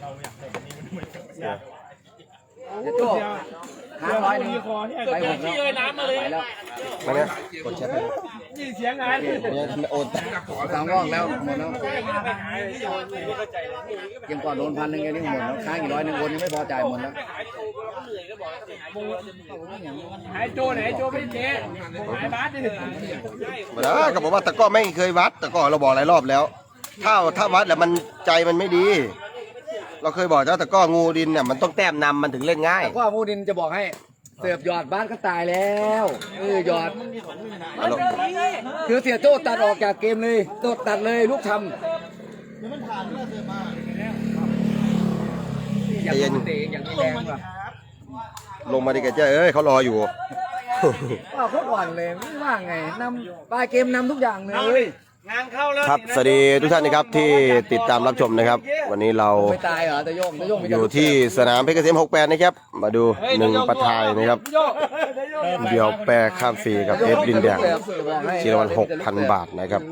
เดี๋ยวโจ้ห้าร้อยหนึงไปหมดแล้วไปแล้วมาเนี่ยกดแชทไปเนี่ยโอนตังค์สามรอบแล้วหมดแล้วยังก่อนโดนพันหนึ่งไงนี่หมดแล้วค้างอีกร้อยหนึ่งโอนยังไม่พอจ่ายหมดแล้วหายโจไหนโจไม่เจ๊หายบาสดิมาแล้วก็บอกว่าตะกร้อไม่เคยวัดตะกร้อเราบอกหลายรอบแล้ว ถ้าถ้าวัดแล้วมันใจมันไม่ดี เราเคยบอกแล้วตะกร้องูดินเนี่ยมันต้องแต้มนำมันถึงเล่นง่าย แต่ว่ามูดินจะบอกให้ เสิร์ฟหยอดบ้านก็ตายแล้วเออหยอดเอาลงคือเสียโจ้ตัดออกจากเกมเลยโจ้ตัดเลยลูกทำอยากเตะอย่างนี้แรงว่ะลงมาดิแกเจ้าเอ้ยเขารออยู่ว้าวเขาก่อนเลยไม่ว่าไงนำปลายเกมนำทุกอย่างเลย งานเข้าแล้วครับสวัสดีทุกท่านนะครับที่ติดตามรับชมนะครับ วันนี้เราไม่ตายเหรอตะโยงตะโยงมีอยู่ที่สนามเพชรเกษม68 นะครับ มาดูหนึ่งประทายนะครับ เดี่ยวแปรข้ามฟรีกับเอฟดินแดงชีรวัน6,000 บาทนะครับ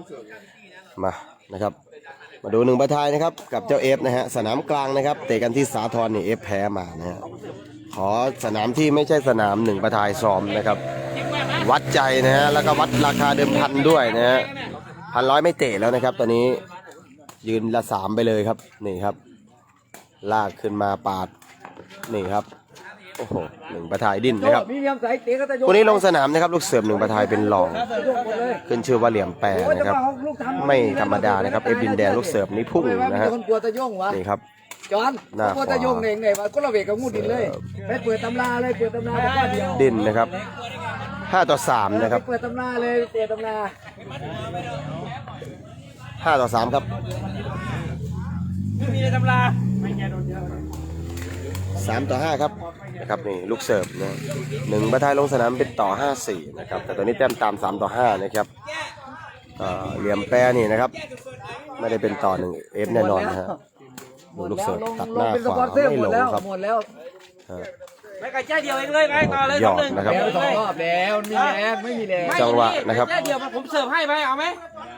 มานะครับ มาดูหนึ่งประทายนะครับกับเจ้าเอฟนะฮะสนามกลางนะครับเตะกันที่สาทรนี่เอฟแพ้มานะฮะขอสนามที่ไม่ใช่สนามหนึ่งประทายซ้อมนะครับ วัดใจนะฮะแล้วก็วัดราคาเดิมพันด้วยนะฮะ พันร้อยไม่เตะแล้วนะครับ ตอนนี้ยืนละสามไปเลยครับ นี่ครับ ลากขึ้นมาปาด นี่ครับ โอ้โหหนึ่งประทายดิ้นโจ้นะครับ มีเมียมใส่เตะก็ตะโยงคนนี้ลงสนามนะครับ ลูกเสือมหนึ่งประทายเป็นรองตะโยงหมดเลยขึ้นชื่อว่าเหลี่ยมแปรโอ้ยนะครับจะมาเอาลูกทำไม่ธรรมดานะครับ เอฟดินแดงลูกเสือมนี่พุ่งทำไมวนะฮะมีคนกลัวตะโยงวะ นี่ครับ จอนหน้ากลัวตะโยงเองไงวะก็ระเวกกับงูดินเลย ไปเปิดตำราเลย เปิดตำราแต่ก็เดียวดิ้นนะครับ5ต่อ3นะครับ ไปเปิดตำราเลย เปิดตำรา 5ต่อ3ครับมีในตำรา3ต่อ5ครับนะครับนี่ลูกเสิร์ฟนะหนึ่งประทายลงสนามเป็นต่อ5-4นะครับแต่ตอนนี้แต้มตาม3ต่อ5นะครับเอ่อเหลี่ยมแปรนี่นะครับ ไม่ได้เป็นต่อหนึ่งเอฟแน่นอนนะฮะดูลูกเสิร์ฟตัดหน้าเป็นขสวาปอนเซอร์ไม่หมลดงแล้วครับหมดแล้วฮะไม่ไก่แจ้เดียวเองเลยไปต่อเลยหยอดสงหงนะครับแล้วสองรอบแล้วมันมีแรงไม่มีแรงจังหวะนะครับแจ้เดียวผมเสิร์ฟให้ไหมเอาไหม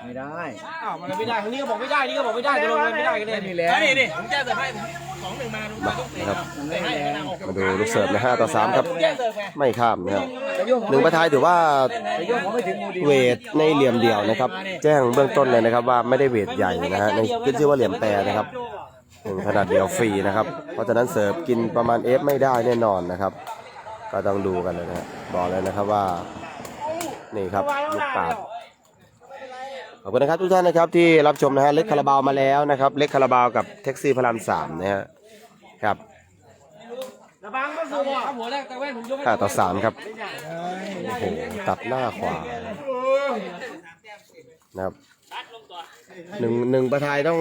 ไม่ได้อ้าวมันไม่ได้คนนี้ก็บอกไม่ได้ นี่ก็บอกไม่ได้จะลงเลยไม่ได้กันเลยไม่มีแรงนี่นี่ผมแจ้เสิร์ฟให้สองหนึ่งมาดูมานะครับมันไม่มีแรงมาดูลูกเสิร์ฟนะ5ต่อ3ครับแจ้เสิร์ฟไงไม่ข้ามนะครับตะโยงหนึ่งประทายถือว่าตะโยงเขาไม่ถึงงูดินเวทในเหลี่ยมเดี่ยวนะครับ แจ้งเบื้องต้นเลยนะครับว่าไม่ได้เวทใหญ่นะฮะในขึ้นชื่อว่าเหลี่ยมแปรนะครับหนึ่งขนาดเดียวฟรีนะครับ เพราะฉะนั้นเสิร์ฟกินประมาณเอฟไม่ได้แน่นอนนะครับ ก็ต้องดูกันเลยนะฮะบอกเลยนะครับว่า นี่ครับลูกปาดข อบคุณนะครับทุกท่านนะครับที่รับชมนะฮะเล็กคาราบาวมาแล้วนะครับ เล็กคาราบาวกับแท็กซี่พระรามสามนะฮะครับระบังก็สูบอะหัวแรกแต่แว่นผมยกให้ห้าต่อสามครับโอ้โหตัดหน้าขวานะครับหนึ่งหนึ่งประทายต้อง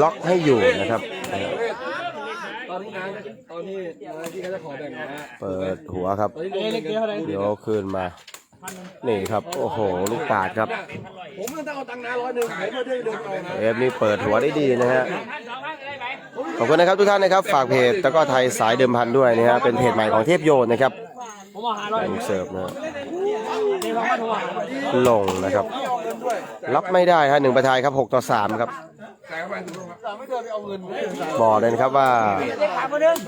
ล็อกให้อยู่นะครับ ตอนนี้นะตอนนี้ที่เขาจะขอแบ่งนะเปิดหัวครับเล็กเดียวเท่าไหร่เดี๋ยวคืนมา นี่ครับ โอ้โห ลูกปาดครับผมมันต้องเอาตังค์นาร้อยหนึ่งผมมาเดินเดินเอานะเอฟนี่เปิดหัวได้ดีนะฮะขอบคุณนะครับทุกท่านนะครับ ฝากเพจตะกร้อไทยสายเดิมพันด้วยนะฮะเป็นเพจใหม่ของเทพโยนนะครับผมเอาหาร้อยลูกเสิร์ฟนะฮะเดี๋ยวเรามาโทรหาลงนะครับ รับไม่ได้ฮะหนึ่งประทายครับหกต่อสามครับบอกเลยนะครับว่า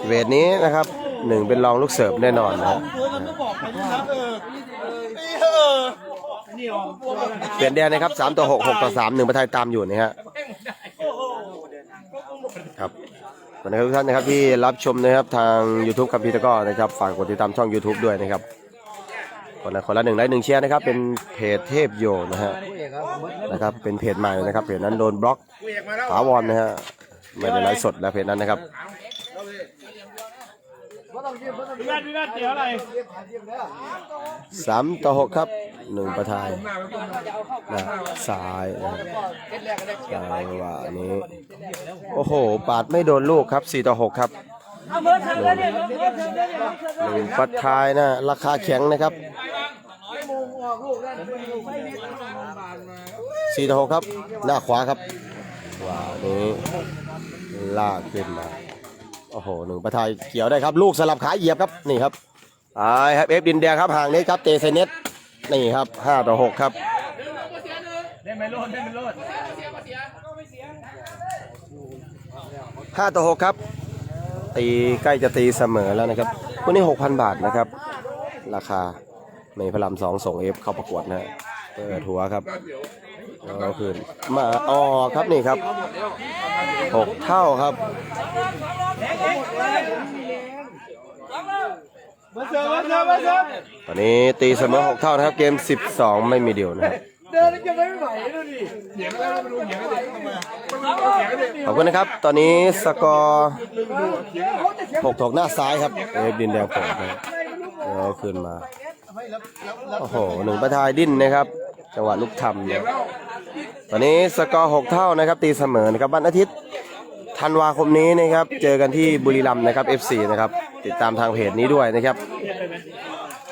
เวทนี้นะครับหนึ่งเป็นรองลูกเสิร์ฟแน่นอนนะ เปลี่ยนแดนนะครับสามต่อหกหกต่อสามหนึ่งประทายตามอยู่นะฮะครับขอบคุณทุกท่านนะครับที่รับชมนะครับทาง YouTube คัมพีตะก้อนะครับฝากกดติดตามช่อง YouTube ด้วยนะครับคนละคนละหนึ่งไลค์หนึ่งแชร์นะครับเป็นเพจเทพโยนะฮะนะครับเป็นเพจใหม่นะครับเพจนั้นโดนบล็อกถาวรนะฮะไม่ได้ไลฟ์สดแล้วเพจนั้นนะครับ พี่แม่พี่แม่เดี๋ยวอะไรสามต่อหกครับหนึ่งประทายนะซ้ายจังหวะนี้ โอ้โห ปาดไม่โดนลูกครับสี่ต่อหกครับหนึ่งประทายนะ ราคาแข็งนะครับสี่ต่อหกครับ หน้าขวาครับว่านี้ลากขึ้นมา โอ้โหหนึ่งประทายเกี่ยวได้ครับ ลูกสลับขาเหยียบครับนี่ครับไอ้ครับเอฟดินแดงครับห่างนี้ครับเตเซเนตนี่ครับห้าต่อหกครับได้ไหมโลดได้ไหมโลดห้าต่อหกครับ ตีใกล้จะตีเสมอแล้วนะครับวันนี้หกพันบาทนะครับ ราคาในพระรามสองส่งเอฟเข้าประกวดนะเปิดหัวครับเอาคืนมาอ๋อครับนี่ครับหกเท่าครับ ตอนนี้ตีเสมอหกเท่านะครับ เกม 12 ไม่มีเดียวนะครับเดินจะไม่ไหวดูดิขอบคุณนะครับ ตอนนี้สกอร์หกถกหน้าซ้ายครับเอฟดินแดงเปิดนะครับเดี๋ยวขึ้นมา โอ้โหหนึ่งประทายดิ้นนะครับ จังหวะลูกทำเนี่ยตอนนี้สกอร์หกเท่านะครับ ตีเสมอนะครับ วันอาทิตย์ ธันวาคมนี้นะครับ เจอกันที่บุรีรัมย์นะครับ FC นะครับ ติดตามทางเพจนี้ด้วยนะครับ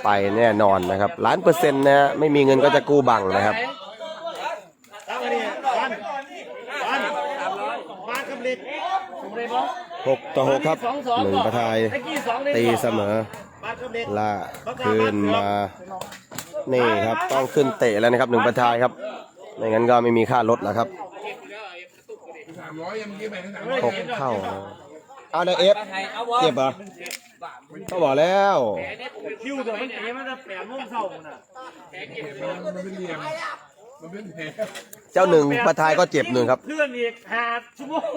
ไปแน่นอนนะครับล้านเปอร์เซ็นต์นะฮะไม่มีเงินก็จะกู้บังนะครับหกต่อหกครับหนึ่งประทายตีเสมอล่าคืนมา นี่ครับ ต้องขึ้นเตะแล้วนะครับหนึ่งประทายครับไม่งั้นก็ไม่มีค่ารถแล้วครับ หกเท่านะเอาเดยวเอฟเจ็บเหรอเขาบอกแล้วคิวเดี๋ยวมันเตะมันจะแปดโมงเช้าน่ะเจ้าหนึ่งประทายก็เจ็บหนึ่งครับ เพื่อนอีกหาชั่วโมง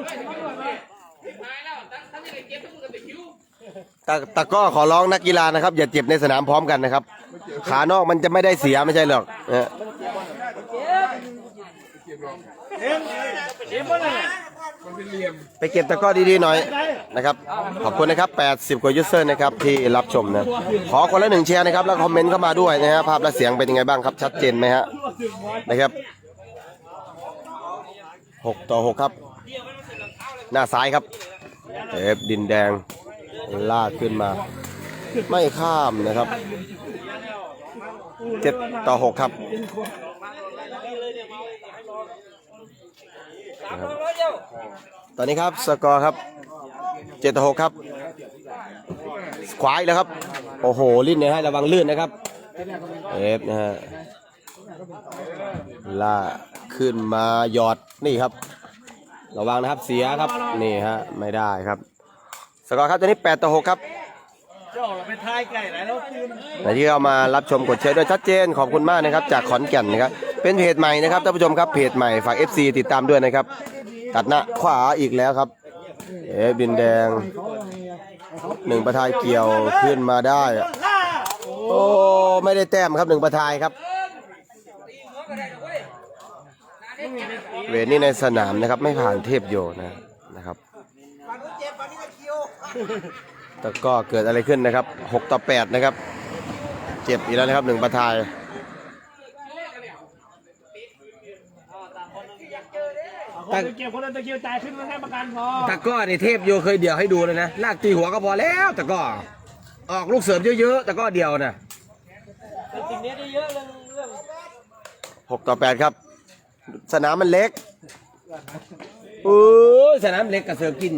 แต่แต่ก็ขอร้องนักกีฬานะครับ อย่าเจ็บในสนามพร้อมกันนะครับ ขานอกมันจะไม่ได้เสียไม่ใช่หรอกนะฮะเอ็มเอ็มว่าไง ไปเก็บตะกร้อดีๆหน่อยนะครับ ขอบคุณนะครับ 80 กว่ายูเซอร์นะครับที่รับชมนะ ขอคนละหนึ่งแชร์นะครับ แล้วคอมเมนต์เข้ามาด้วยนะฮะภาพและเสียงเป็นยังไงบ้างครับ ชัดเจนไหมฮะนะครับ 6 ต่อ 6 ครับ หน้าซ้ายครับเอฟดินแดงลากขึ้นมา ไม่ข้ามนะครับ 7 ต่อ 6 ครับ ตอนนี้ครับสกอร์ครับเจ็ดต่อหกครับ ขวาอีกแล้วครับ โอ้โหลื่นนะฮะระวังลื่นนะครับเอฟนะฮะล่าขึ้นมาหยอดนี่ครับ ระวังนะครับเสียครับนี่ฮะไม่ได้ครับ สกอร์ครับตอนนี้แปดต่อหกครับเจ้าเราไปทายไก่ไหนแล้วตื่นใครที่เข้ามารับชมกดแชร์ด้วยชัดเจนขอบคุณมากนะครับ จากขอนแก่นนะครับ เป็นเพจใหม่นะครับท่านผู้ชมครับเพจใหม่ฝาก FC ติดตามด้วยนะครับ ตัดหน้าขวาอีกแล้วครับ เอฟดินแดงหนึ่งประทายเกี่ยวขึ้นมาได้อะโอ้ไม่ได้แต้มครับหนึ่งประทายครับ เวทนี่ในสนามนะครับ ไม่ผ่านเทพโยนะนะครับ แต่ก็เกิดอะไรขึ้นนะครับ6ต่อ8นะครับ เจ็บอีกแล้วนะครับหนึ่งประทาย คนตะเกียบคนตะเกียบจ่ายขึ้นมาให้ประกันพอตะก้อนี่เทพโยเคยเดี่ยวให้ดูเลยนะลากตีหัวก็พอแล้วตะก้อออกลูกเสริมเยอะๆตะก้อเดียวนะติดเนี้ยได้เยอะเรื่องเรื่องหกต่อแปดครับ สนามมันเล็กโอ้ยสนามเล็กกับเสือกิน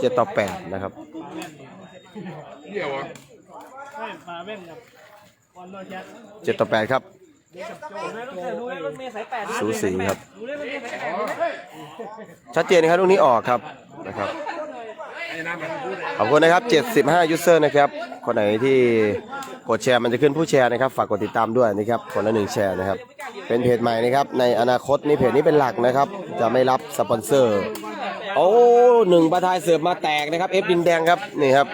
เจ็ดต่อแปดนะครับไม่มาเว้นกับบอลโดนแจ็คเจ็ดต่อแปดครับ ดูเลยรถเมย์สายแปดสูสีครับดูเลยรถเมย์สายแปดชัดเจนนะครับลูกนี้ออกครับนะครับขอบคุณนะครับ 75 ยูเซอร์นะครับ คนไหนที่กดแชร์มันจะขึ้นผู้แชร์นะครับ ฝากกดติดตามด้วยนะครับคนละหนึ่งแชร์นะครับ เป็นเพจใหม่นะครับ ในอนาคตนี่เพจนี้เป็นหลักนะครับ จะไม่รับสปอนเซอร์ โอ้หนึ่งประทายเสิร์ฟมาแตกนะครับ เอฟดินแดงครับ นี่ครับ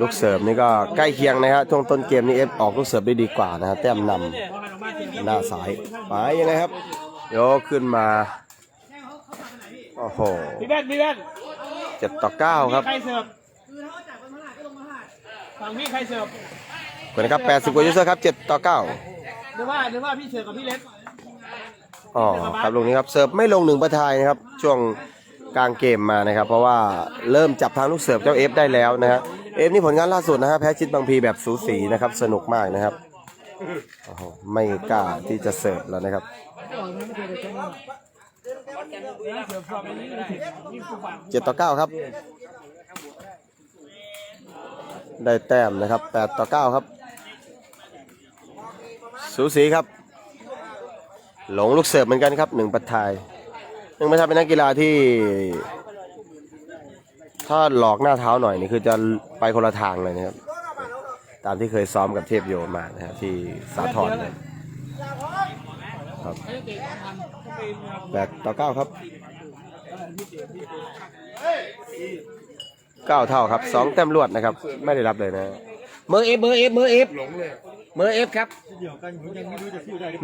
ลูกเสิร์ฟนี่ก็ใกล้เคียงนะครับช่วงต้นเกมนี้เอฟออกลูกเสิร์ฟได้ดีกว่านะฮะแต้มนำหน้าสายไปยังไงครับโยกขึ้นมาโอ้โหพี่แบนพี่แบนเจ็ดต่อเก้าครับใครเสิร์ฟฝั่งพี่ใครเสิร์ฟขอบคุณนะครับ80กว่ายูเซอร์ครับ7ต่อ9นึกว่านึกว่าพี่เสิร์ฟกับพี่เล็กอ๋อครับลูกนี้ครับเสิร์ฟไม่ลงหนึ่งประทายนะครับช่วง กลางเกมมานะครับ เพราะว่าเริ่มจับทางลูกเสิร์ฟเจ้าเอฟได้แล้วนะฮะเอฟนี่ผลงานล่าสุดนะฮะแพ้ชิดบางพีแบบสูสีนะครับสนุกมากนะครับโอ้โหไม่กล้าที่จะเสิร์ฟแล้วนะครับเจ็ดต่อเก้าครับ ได้แต้มนะครับแปดต่อเก้าครับสูสีครับ หลงลูกเสิร์ฟเหมือนกันครับหนึ่งปัทาย หนึ่งปัทายเป็นนักกีฬาที่ ถ้าหลอกหน้าเท้าหน่อยนี่คือจะไปคนละทางเลยนะครับ ตามที่เคยซ้อมกับเทพโยมานะฮะที่สาทรเลยครับแปดต่อเก้าครับเก้าเท่าครับสองแต้มรวดนะครับ ไม่ได้รับเลยนะ เมอร์เอฟเมอร์เอฟเมอร์เอฟเมอร์เอฟครับ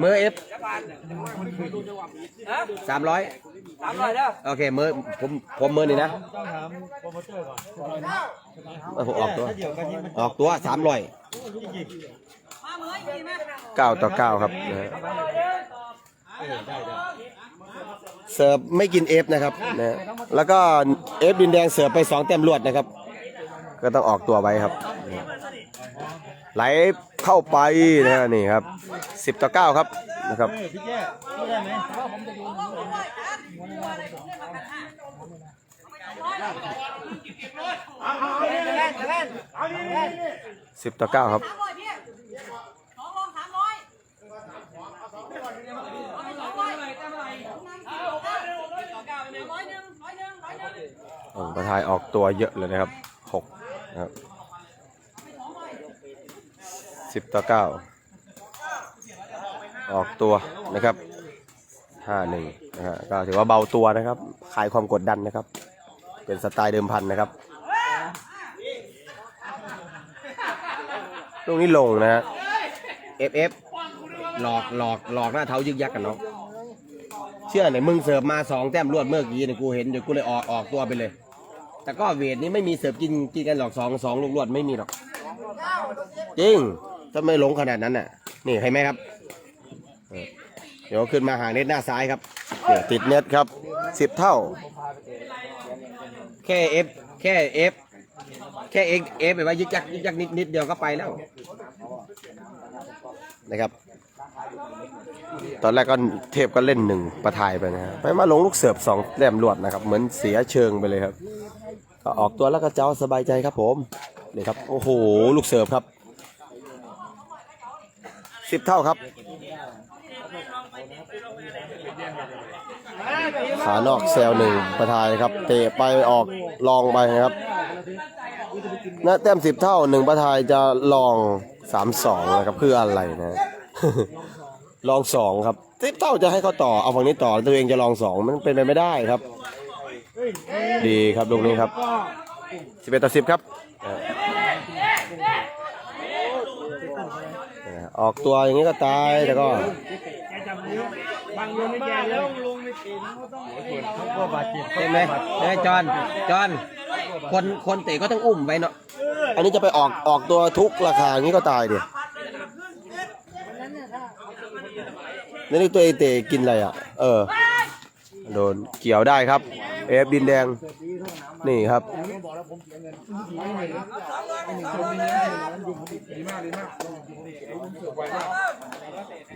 เมอร์เอฟสามร้อยสามร้อยเด้อโอเคเมอร์ผมผมเมอร์นี่นะต้องถามโปรโมเตอร์ก่อนเออผมออกตัวถ้าเดี๋ยวกันนี้มันออกตัวสามร้อยเก้าต่อเก้าครับนะฮะเสิร์ฟไม่กินเอฟนะครับนะฮะแล้วก็เอฟดินแดงเสิร์ฟไปสองแต้มรวดนะครับ ก็ต้องออกตัวไว้ครับ ไหล เข้าไปนะฮะนี่ครับสิบต่อเก้าครับนะครับเออพี่แย่พูดได้ไหมสิบต่อเก้าครับสามร้อยพี่สองลงสามร้อยร้อยหนึ่งร้อยหนึ่งร้อยหนึ่งอืมประทายออกตัวเยอะเลยนะครับหกนะครับ สิบต่อเก้าออกตัวนะครับห้าหนึ่งนะฮะก็ถือว่าเบาตัวนะครับคลายความกดดันนะครับ เป็นสไตล์เดิมพันนะครับลูกนี้ลงนะฮะเอฟเอฟหลอกหลอกหลอกหน้าเท้ายึกยักกันเนาะเชื่อไหนมึงเสิร์ฟมาสองแต้มรวดเมื่อกี้เนี่ยกูเห็นเดี๋ยวกูเลยออกออกตัวไปเลย แต่ก็เวทนี้ไม่มีเสิร์ฟกินกินกันหรอกสองสองลูกรวดไม่มีหรอก จริง ถ้าไม่ลงขนาดนั้นน่ะ นี่เห็นไหมครับเออเดี๋ยวขึ้นมาหางเน็ตหน้าซ้ายครับเนี่ยติดเน็ตครับสิบเท่า แค่เอฟแค่เอฟแค่เอฟเอฟแบบว่ายึกยักยึกยักนิดนิดเดียวก็ไปแล้วนะครับ ตอนแรกก็เทพก็เล่นหนึ่งประทายไปนะฮะไปมาลงลูกเสิร์ฟสองแต้มรวดนะครับ เหมือนเสียเชิงไปเลยครับ ก็ออกตัวแล้วก็เจ้าสบายใจครับผมนี่ครับ โอ้โห ลูกเสิร์ฟครับ สิบเท่าครับ ขานอกแซลหนึ่งประทายครับ เตะไปออกลองไปนะครับนะแต้มสิบเท่าหนึ่งประทายจะลองสามสองนะครับเพื่ออะไรนะลองสองครับสิบเท่าจะให้เขาต่อเอาฝั่งนี้ต่อตัวเองจะลองสองมันเป็นไปไม่ได้ครับ ดีครับลูกนี้ครับสิบเอ็ดต่อสิบครับ ออเออออกตัวอย่างนี้ก็ตายแต่ก็แกจำนิ้วบางลงไม่แกแล้วลงไม่ติดก็ต้องพวกบาดเจ็บเห็นไหมเฮ้ยจอนจอนคนคนเตะก็ต้องอุ้มไว้เนาะอันนี้จะไปออกออกตัวทุกราคาอย่างนี้ก็ตายดินี่ตัวเอเตะกินอะไรอะ เออ โดนเกี่ยวได้ครับ เอฟดินแดง นี่ครับ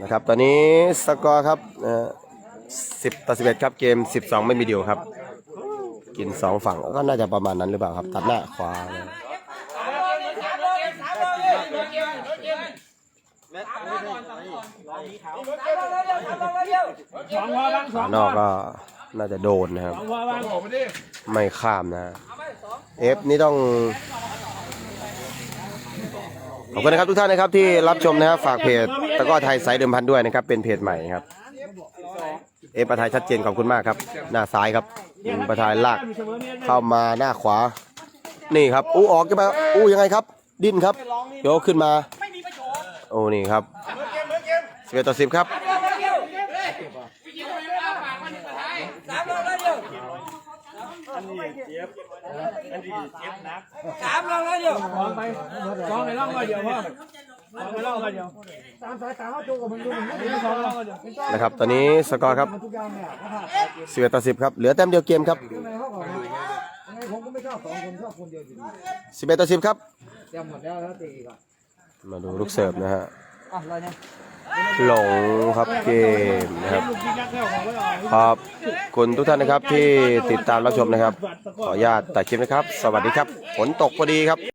นะครับ ตอนนี้สกอร์ครับสิบต่อสิบเอ็ดครับ เกมสิบสองไม่มีเดียวครับ กินสองฝั่งก็น่าจะประมาณนั้นหรือเปล่าครับ ตัดหน้าขวาเลยสองพอบานอกก็ น่าจะโดนนะครับสองพอบางไม่ข้ามนะเอฟนี่ต้องขอบคุณนะครับทุกท่านนะครับที่รับชมนะครับฝากเพจตะกร้อไทยสายเดิมพันด้วยนะครับ เป็นเพจใหม่ครับ เอฟประทายชัดเจนขอบคุณมากครับ หน้าซ้ายครับหนึ่งประทายลากเสมอเนี่ยเข้ามาหน้าขวา นี่ครับอู้ออกกันมาอู้ยังไงครับ ดิ้นครับเดี๋ยวขึ้นมา โอ้นี่ครับสิบเอ็ดต่อสิบครับ สามลงแล้วเดียวสองไปสองไปล่องก็เดียวพ่อสองไปล่องก็เดียวสามสายสามเขาโจกับมันดูมันสองล่องก็เดียวนะครับ ตอนนี้สกอร์ครับสิบเอ็ดต่อสิบครับ เหลือแต้มเดียวเกมครับผมก็ไม่ชอบสองคนชอบคนเดียวอยู่ดีสิบเอ็ดต่อสิบครับเตรียมหมดแล้วแล้วตีก่อนมาดูลูกเสิร์ฟนะฮะอะอะไรเนี่ย หลงครับเกมนะครับลูกยิงยักษ์แล้วของไว้ก่อนขอบคุณทุกท่านนะครับที่ติดตามรับชมนะครับ ขออนุญาตตัดคลิปนะครับ สวัสดีครับ ฝนตกพอดีครับ